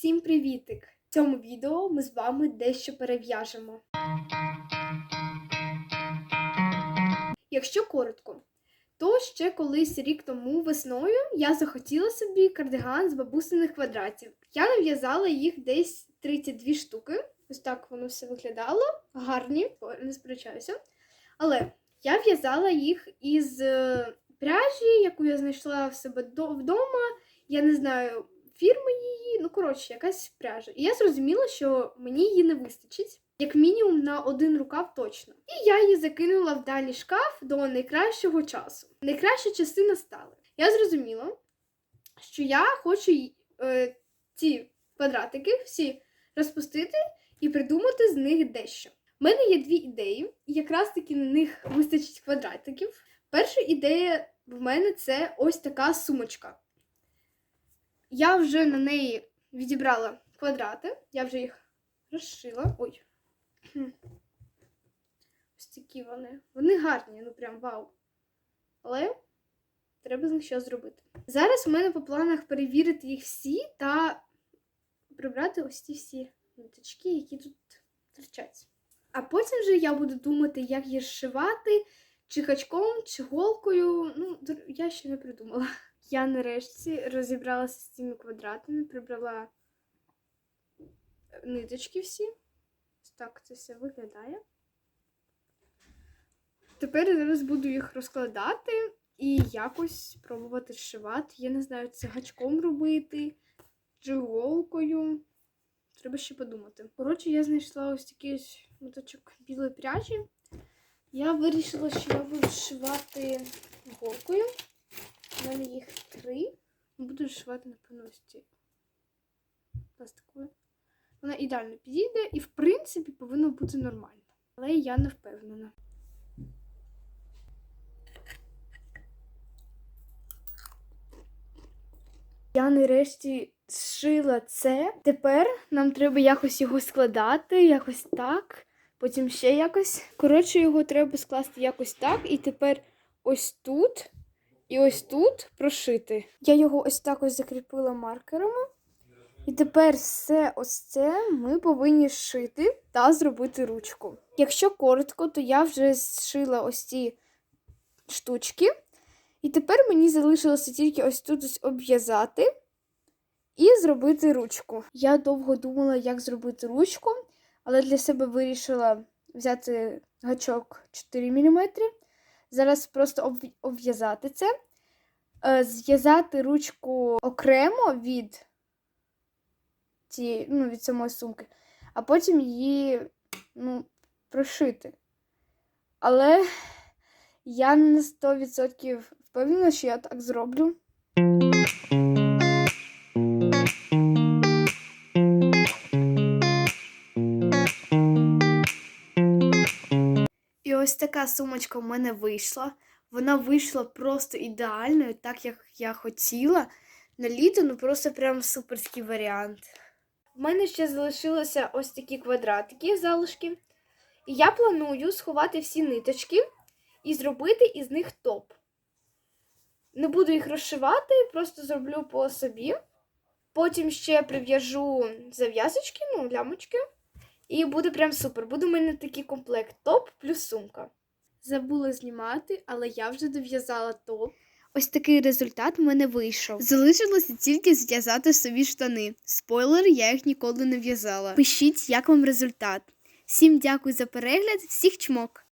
Всім привітик! В цьому відео ми з вами дещо перев'яжемо. Якщо коротко, то ще колись рік тому весною я захотіла собі кардиган з бабусиних квадратів. Я нав'язала їх десь 32 штуки. Ось так воно все виглядало. Гарні, не сперечаюся. Але я в'язала їх із е, пряжі, яку я знайшла в себе вдома. Я не знаю фірми її, ну коротше, якась пряжа. І я зрозуміла, що мені її не вистачить, як мінімум на один рукав точно. І я її закинула в дальній шкаф до найкращого часу. Найкращі часи настали. Я зрозуміла, що я хочу е, ці квадратики всі розпустити і придумати з них дещо. У мене є дві ідеї, і якраз таки на них вистачить квадратиків. Перша ідея в мене це ось така сумочка. Я вже на неї відібрала квадрати, я вже їх розшила. Ой. Ось такі вони. Вони гарні, ну прям вау. Але треба з них щось зробити. Зараз у мене по планах перевірити їх всі та прибрати ось ці всі ниточки, які тут торчать. А потім вже я буду думати, як їх зшивати, чи гачком, чи голкою. Ну, я ще не придумала. Я нарешті розібралася з цими квадратами, прибрала ниточки всі. Ось так це все виглядає. Тепер я зараз буду їх розкладати і якось пробувати зшивати. Я не знаю, це гачком робити чи голкою. Треба ще подумати. Коротше, я знайшла ось такий моточок білої пряжі. Я вирішила, що я буду зшивати голкою. У мене їх три. Зшивати, напевно, ось ці пластиковою. Вона ідеально підійде і, в принципі, повинно бути нормально. Але я не впевнена. Я нарешті зшила це. Тепер нам треба якось його складати, якось так, потім ще якось. Коротше, його треба скласти якось так, і тепер ось тут і ось тут прошити. Я його ось так ось закріпила маркерами. І тепер все ось це ми повинні зшити та зробити ручку. Якщо коротко, то я вже зшила ось ці штучки. І тепер мені залишилося тільки ось тут ось обв'язати і зробити ручку. Я довго думала, як зробити ручку, але для себе вирішила взяти гачок 4 мм. Зараз просто обв'язати це, Е, зв'язати ручку окремо від цієї, ну, від самої сумки, а потім її ну, прошити. Але я не на 100% впевнена, що я так зроблю. І ось така сумочка в мене вийшла. Вона вийшла просто ідеальною, так як я хотіла. На літо ну просто прям суперський варіант. У мене ще залишилося ось такі квадратики залишки. І я планую сховати всі ниточки і зробити із них топ. Не буду їх розшивати, просто зроблю по собі. Потім ще прив'яжу зав'язочки, ну, лямочки. І буде прям супер. Буде у мене такий комплект топ плюс сумка. Забула знімати, але я вже дов'язала топ. Ось такий результат в мене вийшов. Залишилося тільки зв'язати собі штани. Спойлер, я їх ніколи не в'язала. Пишіть, як вам результат. Всім дякую за перегляд, всіх чмок!